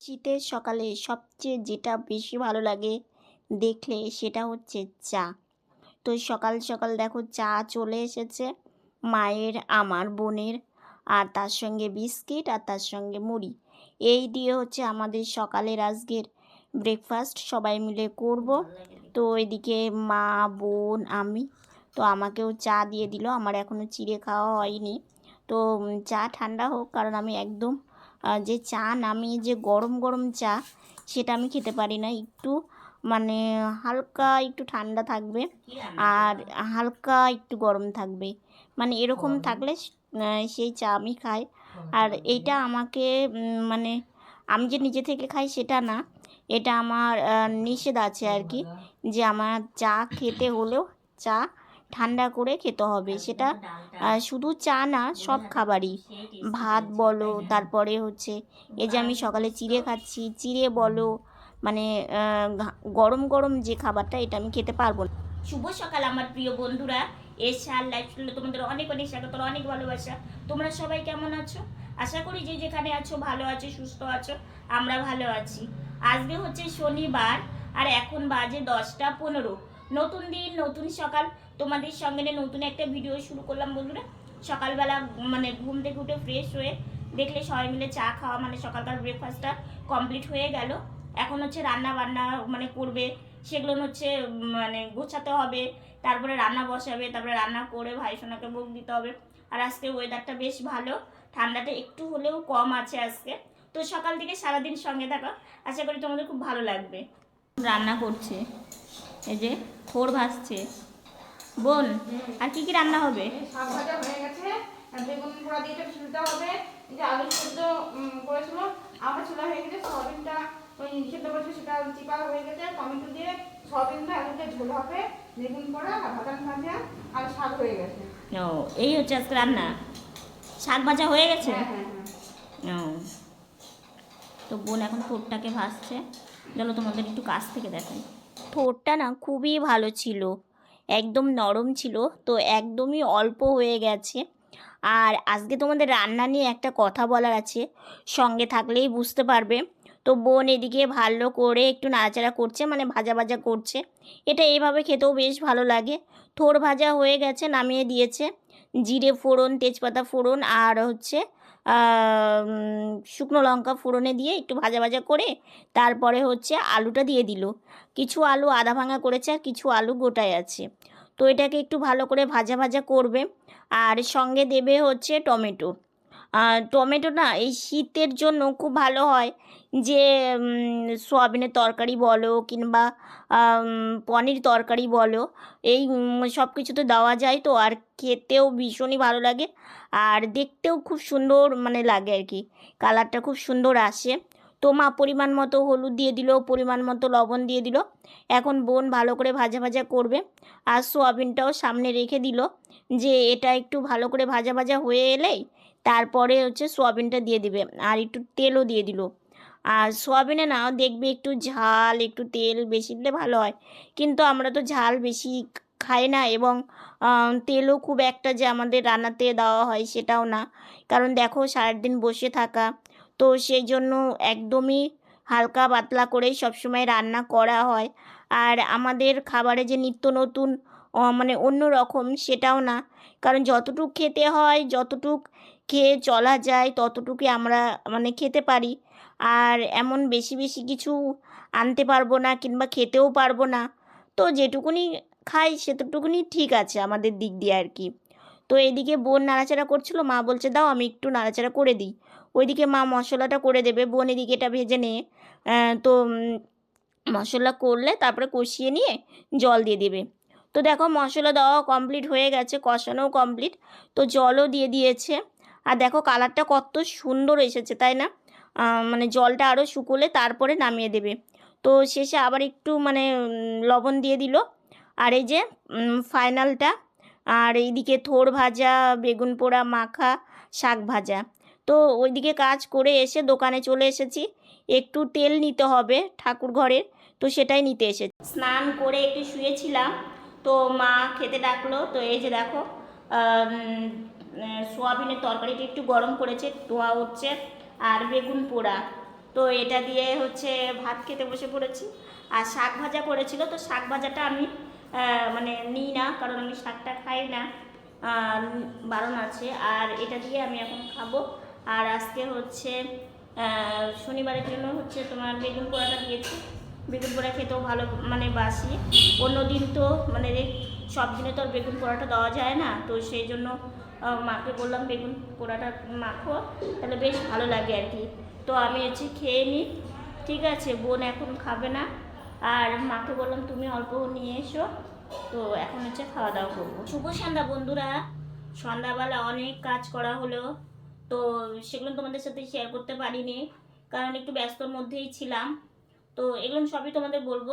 শীতের সকালে সবচেয়ে যেটা বেশি ভালো লাগে দেখলে সেটা হচ্ছে চা। তো সকাল সকাল দেখো চা চলে এসেছে মায়ের, আমার বোনের আর তার সঙ্গে বিস্কিট আর তার সঙ্গে মুড়ি। এই দিয়ে হচ্ছে আমাদের সকালের আজকের ব্রেকফাস্ট সবাই মিলে করব। তো এদিকে মা, বোন, আমি তো আমাকেও চা দিয়ে দিল। আমার এখনও চিড়ে খাওয়া হয়নি। তো চা ঠান্ডা হোক কারণ আমি একদম যে চা নামিয়ে যে গরম গরম চা সেটা আমি খেতে পারি না। একটু মানে হালকা একটু ঠান্ডা থাকবে আর হালকা একটু গরম থাকবে। মানে এরকম থাকলে সেই চা আমি খাই। আর এইটা আমাকে মানে আমি যে নিজে থেকে খাই সেটা না এটা আমার নিষেধ আছে আর কি যে আমার চা খেতে হলেও চা ঠান্ডা করে খেতে হবে। সেটা শুধু চা না সব খাবারই। ভাত বলো তারপরে হচ্ছে এই যে আমি সকালে চিড়ে খাচ্ছি চিড়ে বলো মানে গরম গরম যে খাবারটা এটা আমি খেতে পারব না। শুভ সকাল আমার প্রিয় বন্ধুরা। এসআর লাইফস্টাইলে তোমাদের অনেক অনেক স্বাগত অনেক ভালোবাসা। তোমরা সবাই কেমন আছো? আশা করি যে যেখানে আছো ভালো আছো সুস্থ আছো আমরা ভালো আছি। আজকে হচ্ছে শনিবার আর এখন বাজে দশটা পনেরো। নতুন দিন নতুন সকাল। তোমাদের সঙ্গে নতুন একটা ভিডিও শুরু করলাম বন্ধুরা। সকালবেলা মানে ঘুম থেকে উঠে ফ্রেশ হয়ে দেখলে সবাই মিলে চা খাওয়া মানে সকালকার ব্রেকফাস্টটা কমপ্লিট হয়ে গেল। এখন হচ্ছে রান্না বান্না মানে করবে, সেগুলো হচ্ছে মানে গোছাতে হবে, তারপরে রান্না বসাবে, তারপরে রান্না করে ভাই সোনাকে ভোগ দিতে হবে। আর আজকে ওয়েদারটা বেশ ভালো, ঠান্ডাটা একটু হলেও কম আছে আজকে। তো সকাল থেকে সারাদিন সঙ্গে থাকা, আশা করি তোমাদের খুব ভালো লাগবে। রান্না করছে, এই যে থোর ভাসছে বোন আর কি কি রান্না হবে? শাক ভাজা হয়ে গেছে। আর বেগুন পোড়া দিয়ে হবে। এই যে আলু সেদ্ধ করেছিল। আবার ছোলা হয়ে গেছে সয়াবিনটা ওই সেদ্ধ করেছে সেটা চিপা হয়ে গেছে। টমেটো দিয়ে সয়াবিনটা ঝোল হবে। বেগুন পোড়া বাদাম ভাজা আর শাক হয়ে গেছে। ও এই হচ্ছে আজকে রান্না। শাক ভাজা হয়ে গেছে? হ্যাঁ হ্যাঁ হ্যাঁ। ও। তো বোন এখন ঠোঁটটাকে ভাসছে চলো তোমাদের একটু কাছ থেকে দেখাই। ঠোঁটটা না খুবই ভালো ছিল। একদম নরম ছিল, তো একদমই অল্প হয়ে গেছে। আর আজকে তোমাদের রান্না নিয়ে একটা কথা বলার আছে, সঙ্গে থাকলেই বুঝতে পারবে। তো বোন এদিকে ভালো করে একটু নাড়াচাড়া করছে মানে ভাজা ভাজা করছে। এটা এইভাবে খেতেও বেশ ভালো লাগে। থোর ভাজা হয়ে গেছে, নামিয়ে দিয়েছে। জিরে ফোড়ন, তেজপাতা ফোড়ন, আর হচ্ছে শুকনো লঙ্কা ফোড়নে দিয়ে একটু ভাজা ভাজা করে তারপরে হচ্ছে আলুটা দিয়ে দিল। কিছু আলু আধা ভাঙা করেছে আর কিছু আলু গোটায় আছে। তো এটাকে একটু ভালো করে ভাজা ভাজা করবে। আর সঙ্গে দেবে হচ্ছে টমেটো। আর টমেটো না এই শীতের জন্য খুব ভালো হয় যে সোয়াবিনের তরকারি বলো কিংবা পনির তরকারি বলো, এই সব কিছুতে দেওয়া যায় তো, আর খেতেও ভীষণই ভালো লাগে। আর দেখতেও খুব সুন্দর মানে লাগে আর কি, কালারটা খুব সুন্দর আসে। তো মা পরিমাণ মতো হলুদ দিয়ে দিল, পরিমাণ মতো লবণ দিয়ে দিল। এখন বোন ভালো করে ভাজা ভাজা করবে। আর সোয়াবিনটাও সামনে রেখে দিল যে, এটা একটু ভালো করে ভাজা ভাজা হয়ে এলেই তারপরে হচ্ছে সোয়াবিনটা দিয়ে দিবে আর একটু তেলও দিয়ে দিল। আর সোয়াবিনে না দেখবে একটু ঝাল, একটু তেল বেশি দিলে ভালো হয়। কিন্তু আমরা তো ঝাল বেশি খাই না এবং তেলও খুব একটা যে আমাদের রান্নাতে দেওয়া হয় সেটাও না। কারণ দেখো সারাদিন বসে থাকা, তো সেই জন্য একদমই হালকা পাতলা করেই সবসময় রান্না করা হয়। আর আমাদের খাবারে যে নিত্য নতুন মানে অন্য রকম সেটাও না। কারণ যতটুক খেতে হয়, যতটুক খেয়ে চলা যায়, ততটুকুই আমরা মানে খেতে পারি। আর এমন বেশি বেশি কিছু আনতে পারব না কিংবা খেতেও পারব না। তো যেটুকুনি খাই সেতটুকুনি ঠিক আছে আমাদের দিক দিয়ে আর কি। তো এদিকে বোন নাড়াচাড়া করছিল, মা বলছে, দাও, আমি একটু নাড়াচাড়া করে দিই। ওইদিকে মা মশলাটা করে দেবে, বোন এদিকে এটা ভেজে নিয়ে তো মশলা করলে তারপরে কষিয়ে নিয়ে জল দিয়ে দেবে। তো দেখো মশলা দেওয়া কমপ্লিট হয়ে গেছে, কষানোও কমপ্লিট তো জলও দিয়ে দিয়েছে। আর দেখো কালারটা কত সুন্দর এসেছে, তাই না? মানে জলটা আরও শুকোলে তারপরে নামিয়ে দেবে। তো শেষে আবার একটু মানে লবণ দিয়ে দিল। আর এই যে ফাইনালটা, আর এইদিকে থোর ভাজা, বেগুন পোড়া, মাখা, শাক ভাজা। তো ওইদিকে কাজ করে এসে দোকানে চলে এসেছি। একটু তেল নিতে হবে ঠাকুর ঘরের, তো সেটাই নিতে এসেছি। স্নান করে একটু শুয়েছিলাম, তো মা খেতে ডাকলো। তো এই যে দেখো সোয়াবিনের তরকারিটা একটু গরম করেছে, ধোয়া হচ্ছে, আর বেগুন পোড়া। তো এটা দিয়ে হচ্ছে ভাত খেতে বসে পড়েছি। আর শাক ভাজা করেছিল, তো শাক ভাজাটা আমি মানে নিই না, কারণ আমি শাকটা খাই না। বারণ আছে, আর এটা দিয়ে আমি এখন খাব। আর আজকে হচ্ছে শনিবারের জন্য হচ্ছে তোমার বেগুন পোড়াটা দিয়েছি। বেগুন পোড়া খেতেও ভালো মানে বাসি। অন্য দিন তো মানে সব দিনে তো আর বেগুন পোড়াটা দেওয়া যায় না, তো সেই জন্য মাকে বললাম বেগুন পোড়াটা মাখো, তাহলে বেশ ভালো লাগে আর কি। তো আমি হচ্ছে খেয়ে নিই, ঠিক আছে, বোন এখন খাবে না। আর মাকে বললাম, তুমি অল্প নিয়ে এসো। তো এখন হচ্ছে খাওয়া দাওয়া করব। শুভ সন্ধ্যা বন্ধুরা। সন্ধ্যাবেলা অনেক কাজ করা হলো, তো সেগুলো তোমাদের সাথে শেয়ার করতে পারিনি, কারণ একটু ব্যস্তর মধ্যেই ছিলাম। তো এগুলো সবই তোমাদের বলব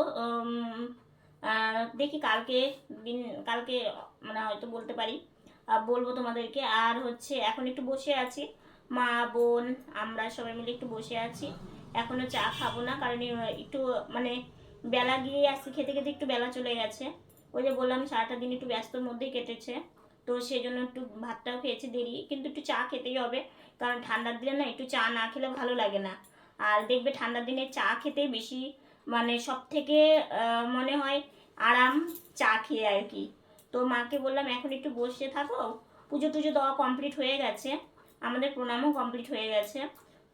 দেখি কালকে দিন, কালকে মানে হয়তো বলতে পারি। বলব তোমাদেরকে। আর হচ্ছে, এখন একটু বসে আছি। মা, বোন, আমরা সবাই মিলে একটু বসে আছি। এখনও চা খাব না, কারণ একটু মানে বেলা গিয়ে আসছি খেতে খেতে একটু বেলা চলে গেছে। ওই যে বললাম, সারাটা দিন একটু ব্যস্তর মধ্যেই কেটেছে। তো সেই জন্য একটু ভাতটাও খেয়েছি দেরি, কিন্তু একটু চা খেতেই হবে। কারণ ঠান্ডার দিনে না, একটু চা না খেলে ভালো লাগে না। আর দেখবে ঠান্ডার দিনে চা খেতে বেশি মানে সব থেকে মনে হয়, আরাম চা খেয়ে আর কি। তো মাকে বললাম এখন একটু বসে থাকো। পুজো টুজো দেওয়া কমপ্লিট হয়ে গেছে। আমাদের প্রণামও কমপ্লিট হয়ে গেছে।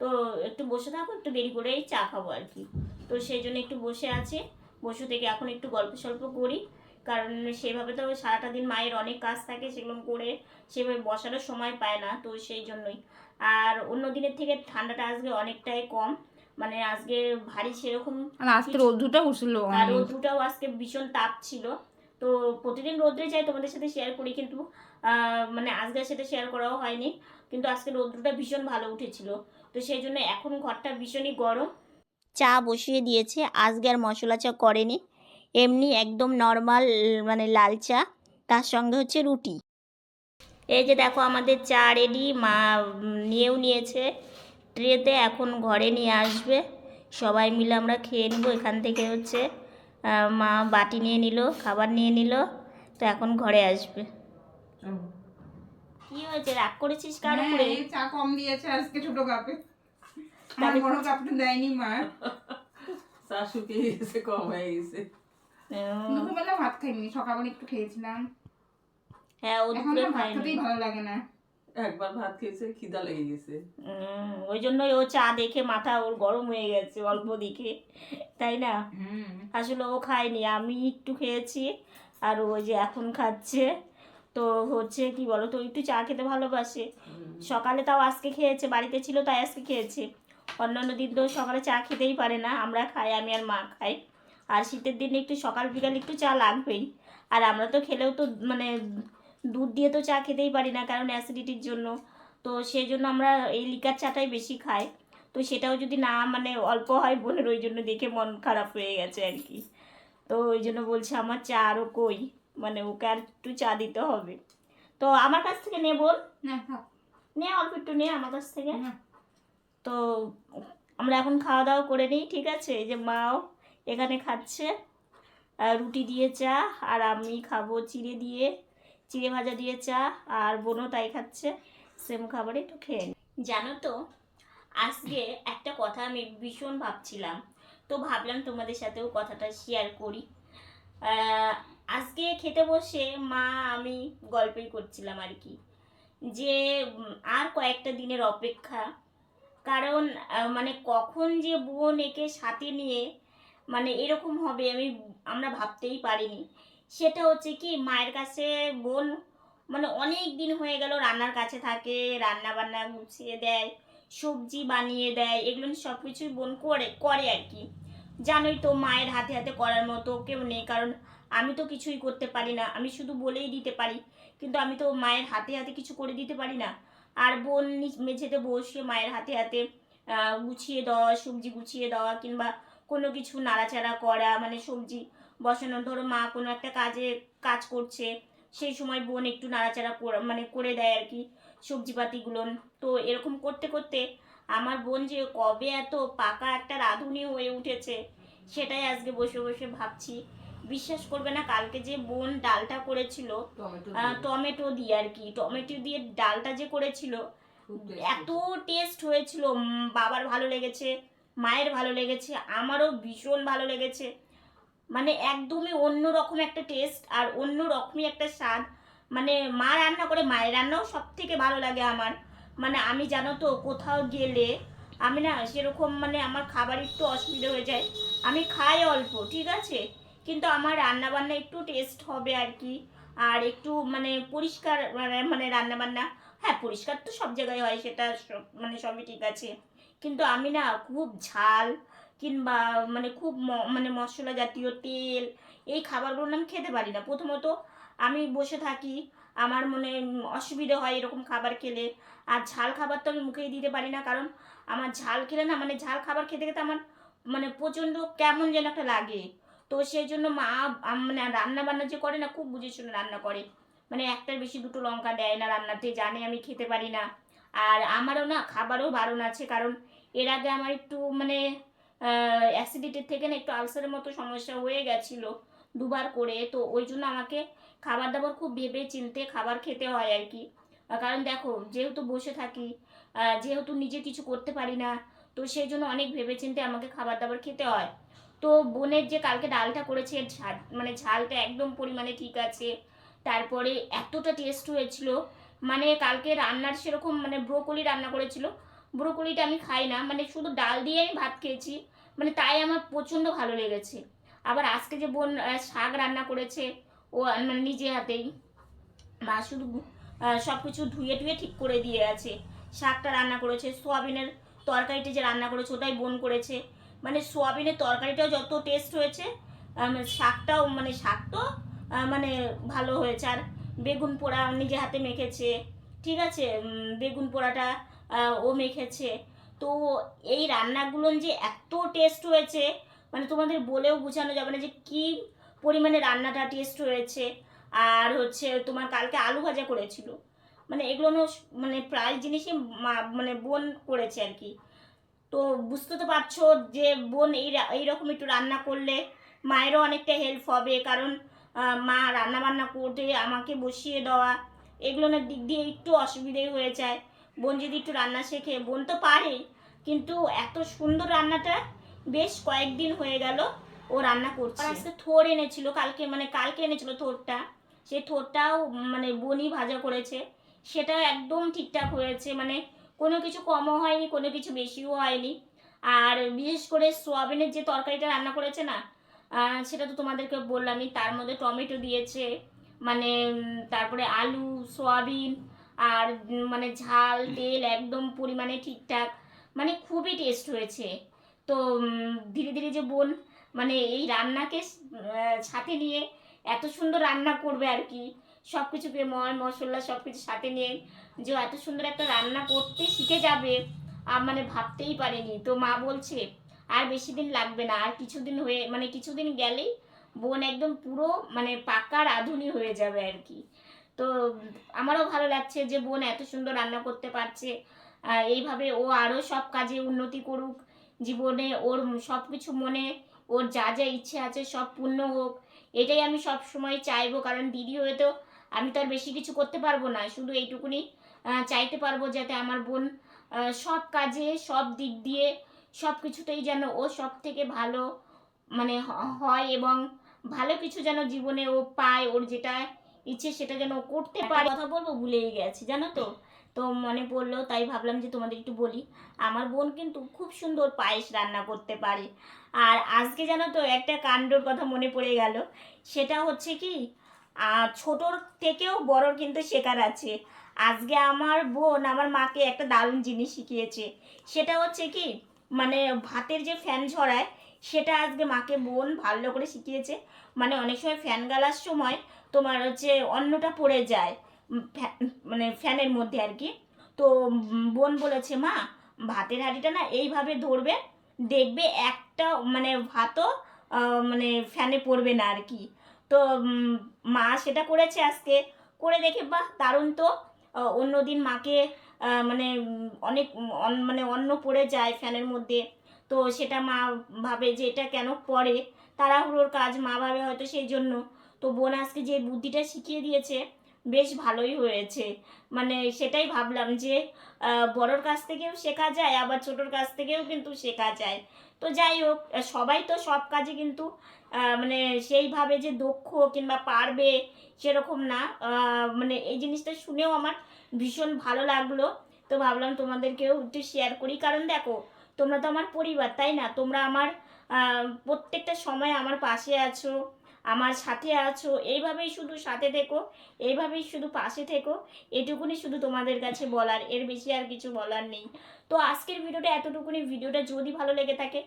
তো একটু বসে থাকো একটু দেরি করেই চা খাব আর কি। তো সেই জন্য একটু বসে আছি। বসে থেকে এখন একটু গল্প সল্প করি। কারণ সেভাবে তো সারাটা দিন মায়ের অনেক কাজ থাকে সেগুলো করে সেভাবে বসারও সময় পায় না তো সেই জন্যই। আর অন্য দিনের থেকে ঠান্ডাটা আজকে অনেকটাই কম। মানে আজকে ভারী সেরকম আর আজকে রোদ্দুটা উঠছিল আর রোদ্রুটাও আজকে ভীষণ তাপ ছিল। তো প্রতিদিন রোদ্রে যাই তোমাদের সাথে শেয়ার করি কিন্তু মানে আজকে সেটা শেয়ার করাও হয়নি। কিন্তু আজকে রোদ্রুটা ভীষণ ভালো উঠেছিল। তো সেই জন্য এখন ঘরটা ভীষণই গরম। চা বসিয়ে দিয়েছে, আজকে আর মশলা চা করেনি। এমনি একদম নর্মাল মানে লাল চা, তার সঙ্গে হচ্ছে রুটি। এই যে দেখো আমাদের চা রেডি মা নিয়েও নিয়েছে। ট্রেতে এখন ঘরে নিয়ে আসবে। সবাই মিলে আমরা খেয়ে নেব এখান থেকে হচ্ছে। মা বাটি নিয়ে নিল খাবার নিয়ে নিল তো এখন ঘরে আসবে। কি হয়েছে? রাগ করেছিস কার উপরে? হ্যাঁ, চা কম দিয়েছে আজকে ছোট কাপে। আমার বড় কাপটা দেয়নি মা। চা শুকিয়ে গেছে কম হয়ে গেছে। দুপুরবেলা ভাত খাইনি সকালবেলা একটু খেয়েছিলাম। হ্যাঁ ও দুপুরে আর ভাত খায়নি। ভালো লাগে না। একবার ভাত খেয়েছে খিদা লেগে গেছে। ওই জন্যই ও চা দেখে মাথা ওর গরম হয়ে গেছে অল্প দিকে তাই না? আসলে ও খায়নি আমি একটু খেয়েছি আর ও যে এখন খাচ্ছে তো হচ্ছে কি বলো তো একটু চা খেতে ভালোবাসে। সকালে তাও আজকে খেয়েছে বাড়িতে ছিল তাই আজকে খেয়েছে। অন্যান্য দিন তো সকালে চা খেতেই পারে না আমরা খাই আমি আর মা খাই। আর শীতের দিনে একটু সকাল বিকাল একটু চা লাগবেই। আর আমরা তো খেলেও তো মানে দুধ দিয়ে তো চা খেতেই পারি না কারণ অ্যাসিডিটির জন্য। তো সেই জন্য আমরা এই লিকার চাটাই বেশি খাই। তো সেটাও যদি না মানে অল্প হয় বোনের ওই জন্য দেখে মন খারাপ হয়ে গেছে আর কি। তো ওই জন্য বলছে আমার চা আরও কই? মানে ওকে আর একটু চা দিতে হবে। তো আমার কাছ থেকে নে বল নে অল্প একটু নে আমার কাছ থেকে। তো আমরা এখন খাওয়া দাওয়া করে নিই ঠিক আছে? এই যে মাও এখানে খাচ্ছে। রুটি দিয়ে চা আর আমি খাব চিড়ে দিয়ে। চিড়ে ভাজা দিয়ে চা আর বোনও তাই খাচ্ছে। সেম খাবারই একটু খেয়ে জানো তো, আজকে একটা কথা আমি ভীষণ ভাবছিলাম। তো ভাবলাম তোমাদের সাথেও কথাটা শেয়ার করি। আজকে খেতে বসে মা আমি গল্পই করছিলাম আর কি। যে আর কয়েকটা দিনের অপেক্ষা। কারণ মানে কখন যে বোন একে সাথে নিয়ে মানে এরকম হবে আমি, আমরা ভাবতেই পারিনি। সেটা হচ্ছে কি, মায়ের কাছে বোন মানে অনেক দিন হয়ে গেল রান্নার কাছে থাকে রান্না বান্না গুছিয়ে দেয়, সবজি বানিয়ে দেয়, এগুলো সব কিছুই বোন করে করে আর কি। জানোই তো মায়ের হাতে হাতে করার মতো কেউ নেই, কারণ আমি তো কিছুই করতে পারি না, আমি শুধু বলেই দিতে পারি, কিন্তু আমি তো মায়ের হাতে হাতে কিছু করে দিতে পারি না। আর বোন মেঝেতে বসে মায়ের হাতে হাতে গুছিয়ে দেওয়া, সবজি গুছিয়ে দেওয়া, কিংবা কোনো কিছু নাড়াচাড়া করা মানে সবজি বসানো ধরো মা কোনো একটা কাজে কাজ করছে সেই সময় বোন একটু নাড়াচাড়া করে- মানে করে দেয় আর কি সবজিপাতিগুলো। তো এরকম করতে করতে আমার বোন যে কবে এত পাকা একটা রাঁধুনি হয়ে উঠেছে সেটাই আজকে বসে বসে ভাবছি। বিশ্বাস করবে না কালকে যে বোন ডালটা করেছিল টমেটো দিয়ে। আর কি টমেটো দিয়ে ডালটা যে করেছিল এত টেস্ট হয়েছিল বাবার ভালো লেগেছে মায়ের ভালো লেগেছে আমারও ভীষণ ভালো লেগেছে। মানে একদমই অন্য রকম একটা টেস্ট আর অন্য রকমই একটা স্বাদ। মানে মা রান্না করে, মায়ের রান্নাও সব থেকে ভালো লাগে আমার। মানে আমি জানো তো, কোথাও গেলে আমি না সেরকম মানে আমার খাবার একটু অসুবিধা হয়ে যায়। আমি খাই অল্প, ঠিক আছে? কিন্তু আমার রান্নাবান্না একটু টেস্ট হবে আর কি। আর একটু মানে পরিষ্কার মানে মানে রান্না হ্যাঁ পরিষ্কার তো সব জায়গায় হয়, সেটা মানে সবই ঠিক আছে। কিন্তু আমি না খুব ঝাল কিংবা মানে খুব মানে মশলা জাতীয় তেল, এই খাবারগুলো আমি খেতে পারি না। প্রথমত আমি বসে থাকি, আমার মনে অসুবিধা হয় এরকম খাবার খেলে। আর ঝাল খাবার তো আমি মুখেই দিতে পারি না, কারণ আমার ঝাল খেলে না মানে ঝাল খাবার খেতে খেতে আমার মানে প্রচণ্ড কেমন যেন একটা লাগে। তো সেই জন্য মা মানে রান্না বান্না যে করে না, খুব বুঝে শুনে রান্না করে। মানে একটার বেশি দুটো লঙ্কা দেয় না, রান্নাতে জানে আমি খেতে পারি না। আর আমারও না খাবারও বারণ আছে, কারণ এর আগে আমার একটু মানে অ্যাসিডিটির থেকে না একটু আলসারের মতো সমস্যা হয়ে গেছিল দুবার করে। তো ওই জন্য আমাকে খাবার দাবার খুব ভেবে চিনতে খাবার খেতে হয় আর কি। কারণ দেখো, যেহেতু বসে থাকি যেহেতু নিজে কিছু করতে পারি না, তো সেই জন্য অনেক ভেবে চিনতে আমাকে খাবার দাবার খেতে হয়। তো বোনের যে কালকে ডালটা করেছে ঝাল মানে ঝালটা একদম পরিমাণে ঠিক আছে। তারপরে এতটা টেস্ট হয়েছিল মানে কালকে রান্নার সেরকম মানে ব্রোকলি রান্না করেছিল ব্রোকলিটা আমি খাই না মানে শুধু ডাল দিয়ে আমি ভাত খেয়েছি মানে তাই আমার প্রচণ্ড ভালো লেগেছে। আবার আজকে যে বোন শাক রান্না করেছে, ও মানে নিজে হাতেই মা শুধু সব কিছু ধুয়ে টুয়ে ঠিক করে দিয়ে আছে। শাকটা রান্না করেছে, সোয়াবিনের তরকারিটা যে রান্না করেছে, ওটাই বোন করেছে। মানে সোয়াবিনের তরকারিটাও যত টেস্ট হয়েছে শাকটাও মানে শাক তো মানে ভালো হয়েছে। আর বেগুন পোড়া নিজে হাতে মেখেছে, ঠিক আছে? বেগুন পোড়াটা ও মেখেছে। তো এই রান্নাগুলো যে এত টেস্ট হয়েছে মানে তোমাদের বলেও বোঝানো যাবে না যে কি পরিমাণে রান্নাটা টেস্ট হয়েছে। আর হচ্ছে তোমার কালকে আলু ভাজা করেছিল। মানে এগুলো মানে প্রায় জিনিসই মানে বোন করেছে আর কি। তো বুঝতে তো পারছ যে বোন এই এইরকম একটু রান্না করলে মায়েরও অনেকটা হেল্প হবে। কারণ মা রান্না বান্না করতে আমাকে বসিয়ে দেওয়া এগুলোর দিক দিয়ে একটু অসুবিধেই হয়ে যায়। বোন যদি একটু রান্না শেখে, বোন তো পারে, কিন্তু এত সুন্দর রান্নাটা বেশ কয়েকদিন হয়ে গেল ও রান্না করছে। আজকে থোর এনেছিল, কালকে মানে কালকে এনেছিল থোরটা। সেই থোরটাও মানে বনি ভাজা করেছে। সেটা একদম ঠিকঠাক হয়েছে মানে কোনো কিছু কমও হয়নি, কোনো কিছু বেশিও হয়নি। আর বিশেষ করে সোয়াবিনের যে তরকারিটা রান্না করেছে না সেটা তো তোমাদেরকে বললামই, তার মধ্যে টমেটো দিয়েছে মানে তারপরে আলু, সোয়াবিন আর মানে ঝাল, তেল একদম পরিমাণে ঠিকঠাক মানে খুবই টেস্ট হয়েছে। তো ধীরে ধীরে যে বোন মানে এই রান্নাকে সাথে নিয়ে এত সুন্দর রান্না করবে আর কি। সব কিছু ময় মশলা সব কিছু সাথে নিয়ে যে এত সুন্দর একটা রান্না করতে শিখে যাবে আর মানে ভাবতেই পারিনি। তো মা বলছে, আর বেশি দিন লাগবে না, আর কিছুদিন হয়ে মানে কিছুদিন গেলেই বোন একদম পুরো মানে পাকা রাঁধুনি হয়ে যাবে আর কি। তো আমারও ভালো লাগছে যে বোন এত সুন্দর রান্না করতে পারছে। এইভাবে ও আরও সব কাজে উন্নতি করুক। জীবনে ওর সব কিছু মনে, ওর যা যা ইচ্ছে আছে সব পূর্ণ হোক। এটাই আমি সব সময় চাইব, কারণ দিদি হয়ে তো আমি তো আর বেশি কিছু করতে পারব না। শুধু এইটুকুনি চাইতে পারব যাতে আমার বোন সব কাজে, সব দিক দিয়ে সব কিছুতেই যেন ও সব থেকে ভালো মানে হয় এবং ভালো কিছু যেন জীবনে ও পায়। ওর যেটা ইচ্ছে সেটা যেন করতে পারে। কথা বলব ভুলেই গেছি জানো তো? তো মনে পড়ল তাই ভাবলাম যে তোমাদের একটু বলি। আমার বোন কিন্তু খুব সুন্দর পায়েস রান্না করতে পারে। আর আজকে জানো তো একটা কাণ্ডর কথা মনে পড়ে গেল। সেটা হচ্ছে কি ছোটোর থেকেও বড়র কিন্তু শেখার আছে। আজকে আমার বোন আমার মাকে একটা দারুণ জিনিস শিখিয়েছে। সেটা হচ্ছে কি মানে ভাতের যে ফ্যান ঝরায় সেটা আজকে মাকে বোন ভালো করে শিখিয়েছে। মানে অনেক সময় ফ্যান গালার সময় তোমার হচ্ছে অন্নটা পড়ে যায় মানে ফ্যানের মধ্যে আর কি। তো বোন বলেছে, মা, ভাতের হাঁড়িটা না এইভাবে ধরবে, দেখবে একটা মানে ভাতও মানে ফ্যানে পড়বে না আর কি। তো মা সেটা করেছে আজকে। করে দেখে, বাহ, দারুণ তো। অন্যদিন মাকে মানে অনেক মানে অন্ন পড়ে যায় ফ্যানের মধ্যে। তো সেটা মা ভাবে যে এটা কেন পড়ে তাড়াহুড়োর কাজ মা ভাবে হয়তো সেই জন্য। তো বোন আজকে যে বুদ্ধিটা শিখিয়ে দিয়েছে, বেশ ভালোই হয়েছে। মানে সেটাই ভাবলাম যে বড়োর কাছ থেকেও শেখা যায়, আবার ছোটোর কাছ থেকেও কিন্তু শেখা যায়। তো যাই হোক সবাই তো সব কাজে কিন্তু মানে সেইভাবে যে দক্ষ কিংবা পারবে সেরকম না। মানে এই জিনিসটা শুনেও আমার ভীষণ ভালো লাগল। তো ভাবলাম তোমাদেরকেও একটু শেয়ার করি। কারণ দেখো তোমরা তো আমার পরিবার, তাই না? তোমরা আমার প্রত্যেকটা সময় আমার পাশে আছো, আমার সাথে আছো। এইভাবেই শুধু সাথে থেকো, এইভাবেই শুধু পাশে থেকো। এটুকুনি শুধু তোমাদের কাছে বলার, এর বেশি আর কিছু বলার নেই। তো আজকের ভিডিওটা এতটুকুনি। ভিডিওটা যদি ভালো লেগে থাকে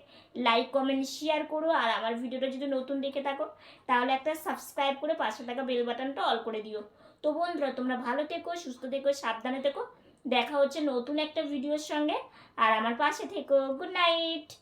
লাইক কমেন্ট শেয়ার করো। আর আমার ভিডিওটা যদি নতুন দেখে থাকো, তাহলে একটা সাবস্ক্রাইব করে পাশে থাকা বেল বাটনটা অল করে দিও। তো বন্ধুরা, তোমরা ভালো থেকো, সুস্থ থেকো, সাবধানে থেকো। দেখা হচ্ছে নতুন একটা ভিডিওর সঙ্গে। আর আমার পাশে থেকো গুড নাইট।